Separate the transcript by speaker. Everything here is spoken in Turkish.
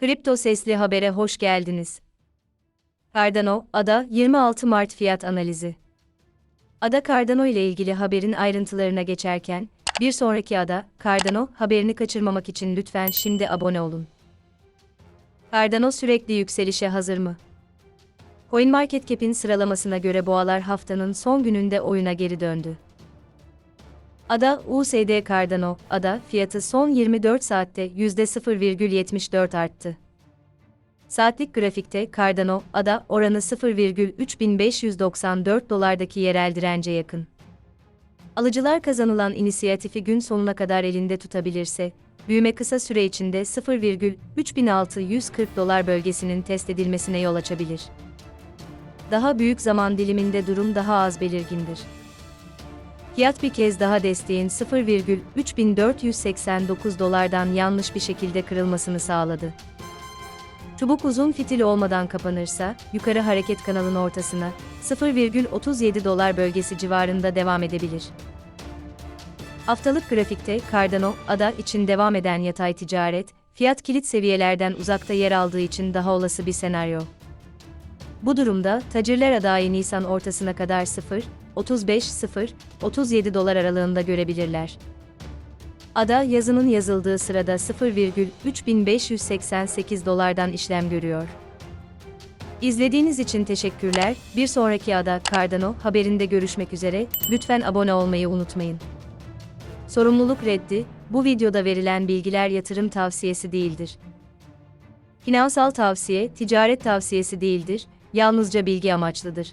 Speaker 1: Kripto Sesli Haber'e hoş geldiniz. Cardano, ADA 26 Mart fiyat analizi. ADA Cardano ile ilgili haberin ayrıntılarına geçerken, bir sonraki ADA, Cardano haberini kaçırmamak için lütfen şimdi abone olun. Cardano sürekli yükselişe hazır mı? CoinMarketCap'in sıralamasına göre boğalar haftanın son gününde oyuna geri döndü. ADA USD Cardano, ADA fiyatı son 24 saatte %0,74 arttı. Saatlik grafikte Cardano, ADA oranı 0,3594 dolardaki yerel dirence yakın. Alıcılar kazanılan inisiyatifi gün sonuna kadar elinde tutabilirse, büyüme kısa süre içinde 0,3640 dolar bölgesinin test edilmesine yol açabilir. Daha büyük zaman diliminde durum daha az belirgindir. Fiyat bir kez daha desteğin 0,3489 dolardan yanlış bir şekilde kırılmasını sağladı. Çubuk uzun fitil olmadan kapanırsa, yukarı hareket kanalının ortasına 0,37 dolar bölgesi civarında devam edebilir. Haftalık grafikte Cardano, ADA için devam eden yatay ticaret, fiyat kilit seviyelerden uzakta yer aldığı için daha olası bir senaryo. Bu durumda, tacirler adayı Nisan ortasına kadar 0, 35-0, 37 dolar aralığında görebilirler. Ada yazının yazıldığı sırada 0,3588 dolardan işlem görüyor. İzlediğiniz için teşekkürler. Bir sonraki Ada Cardano haberinde görüşmek üzere. Lütfen abone olmayı unutmayın. Sorumluluk reddi. Bu videoda verilen bilgiler yatırım tavsiyesi değildir. Finansal tavsiye, ticaret tavsiyesi değildir, yalnızca bilgi amaçlıdır.